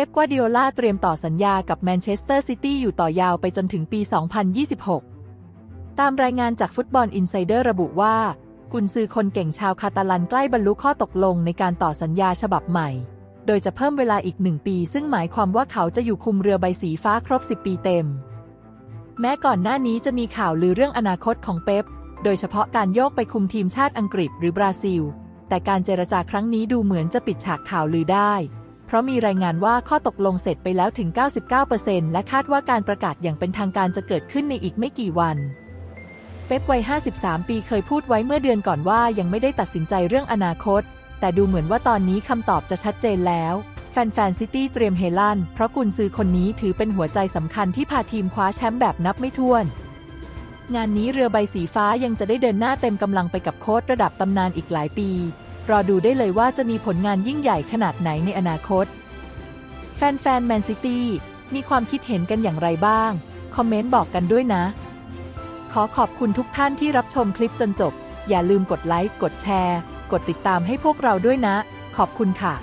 ป๊ปกวาร์ดิโอลาเตรียมต่อสัญญากับแมนเชสเตอร์ซิตี้อยู่ต่อยาวไปจนถึงปี 2026 ตามรายงานจากฟุตบอลอินไซเดอร์ระบุว่า กุนซือคนเก่งชาวคาตาลันใกล้บรรลุข้อตกลงในการต่อสัญญาฉบับใหม่ โดยจะเพิ่มเวลาอีกหนึ่งปี ซึ่งหมายความว่าเขาจะอยู่คุมเรือใบสีฟ้าครบ 10 ปีเต็ม แม้ก่อนหน้านี้จะมีข่าวลือเรื่องอนาคตของเป๊ปโดยเฉพาะการโยกไปคุมทีมชาติอังกฤษหรือบราซิล แต่การเจรจาครั้งนี้ดูเหมือนจะปิดฉากข่าวลือได้ เพราะมีรายงานว่าข้อตกลงเสร็จไปแล้วถึง 99%และคาดว่าการประกาศอย่างเป็นทางการจะเกิดขึ้นในอีกไม่กี่วัน เป๊ปวัย 53 ปีเคยพูดไว้เมื่อเดือนก่อนว่ายังไม่ได้ตัดสินใจเรื่องอนาคต แต่ดูเหมือนว่าตอนนี้คำตอบจะชัดเจนแล้ว แฟนๆซิตี้เตรียมเฮลันเพราะกุนซือคนนี้ถือเป็นหัวใจสำคัญที่พาทีมคว้าแชมป์แบบนับไม่ถ้วนงานนี้เรือใบสีฟ้ายังจะได้เดินหน้าเต็มกำลังไปกับโค้ชระดับตำนานอีกหลายปี รอดูได้เลยว่าจะมีผลงานยิ่งใหญ่ขนาดไหนในอนาคต แฟนๆแมนซิตี้มีความคิดเห็นกันอย่างไรบ้าง คอมเมนต์บอกกันด้วยนะ ขอขอบคุณทุกท่านที่รับชมคลิปจนจบ อย่าลืมกดไลค์ กดแชร์ กดติดตามให้พวกเราด้วยนะ ขอบคุณค่ะ